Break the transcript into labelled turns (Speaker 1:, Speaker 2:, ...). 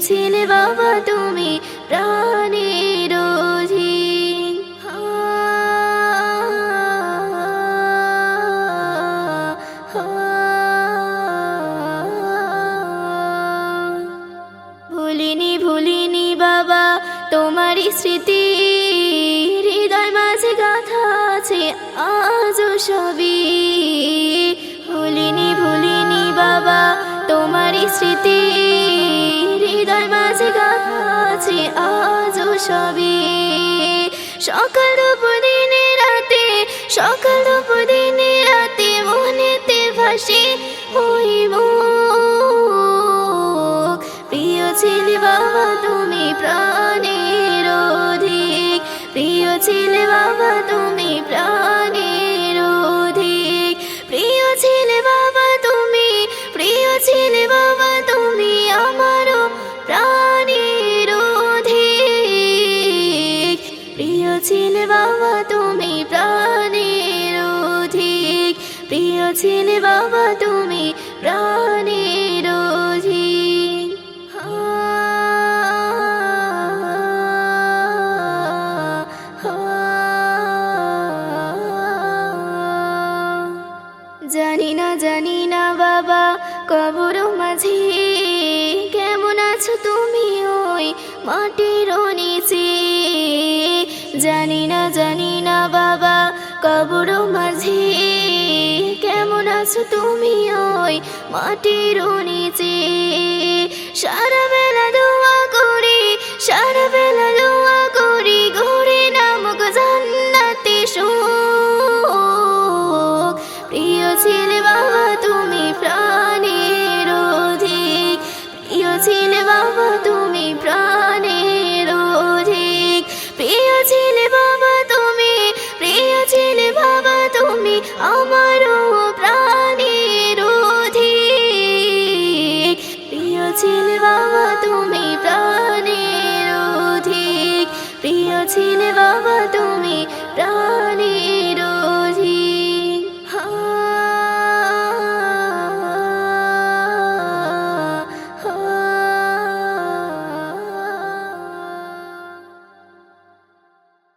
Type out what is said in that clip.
Speaker 1: ছিলে বাবা, তুমি প্রাণের ভুলিনি ভুলিনি, বাবা, তোমারই স্মৃতি। হৃদয় মাঝে গাথা আছে, আজও সবই। ভুলিনি ভুলিনি, বাবা, তোমারই স্মৃতি। হৃদয় মাঝে গাথা আছে আজও সবই। সকাল দুপুর দিনে রাতে, সকাল দুপুর দিনে রাতে মনেতে ভাসে হইব প্রিয় ছিলে বাবা, তুমি প্রাণের অধিক। প্রিয় ছিলে বাবা, তুমি প্রাণের ছিলে বাবা তুমি প্রাণের জানি না জানি না বাবা কবর মাঝে কেমন আছো তুমি ওই মাটির নিচে। জানি না জানি না বাবা কবর মাঝে আছো তুমি ওই মাটির নিচে। প্রাণের